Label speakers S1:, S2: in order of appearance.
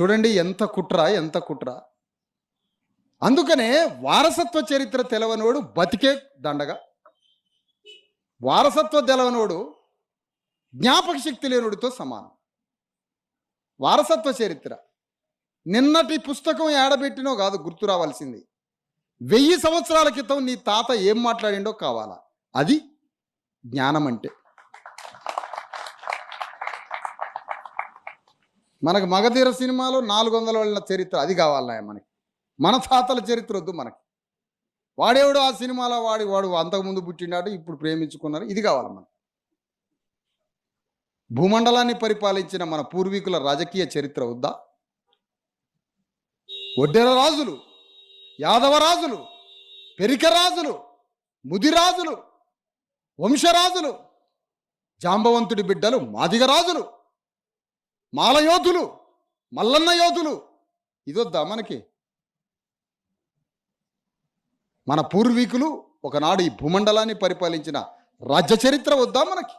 S1: చూడండి ఎంత కుట్ర ఎంత కుట్ర. అందుకనే వారసత్వ చరిత్ర తెలవనోడు బతికే దండగా. వారసత్వ తెలవనోడు జ్ఞాపక శక్తి లేనుడితో సమానం. వారసత్వ చరిత్ర. నిన్నటి పుస్తకం ఏడబెట్టినో కాదు గుర్తు రావాల్సింది. వెయ్యి సంవత్సరాల క్రితం నీ తాత ఏం మాట్లాడిండో కావాలా? అది జ్ఞానం అంటే మనకు మగధీర సినిమాలో నాలుగు వందల వాళ్ళ చరిత్ర అది కావాలన్నా మనకి. మన తాతల చరిత్ర వద్దు మనకి. వాడేవాడు ఆ సినిమాలో వాడి వాడు అంతకుముందు పుట్టినాడు ఇప్పుడు ప్రేమించుకున్నారు ఇది కావాలి మనకి. భూమండలాన్ని పరిపాలించిన మన పూర్వీకుల రాజకీయ చరిత్ర వద్దా? ఒడ్డెర రాజులు యాదవ రాజులు పెరిక రాజులు ముదిరాజులు వంశరాజులు జాంబవంతుడి బిడ్డలు మాదిగ మాల మాలయోధులు మల్లన్న యోధులు. ఇదొద్దా మనకి? మన పూర్వీకులు ఒకనాడు ఈ భూమండలాన్ని పరిపాలించిన రాజ్య చరిత్ర వద్దా మనకి?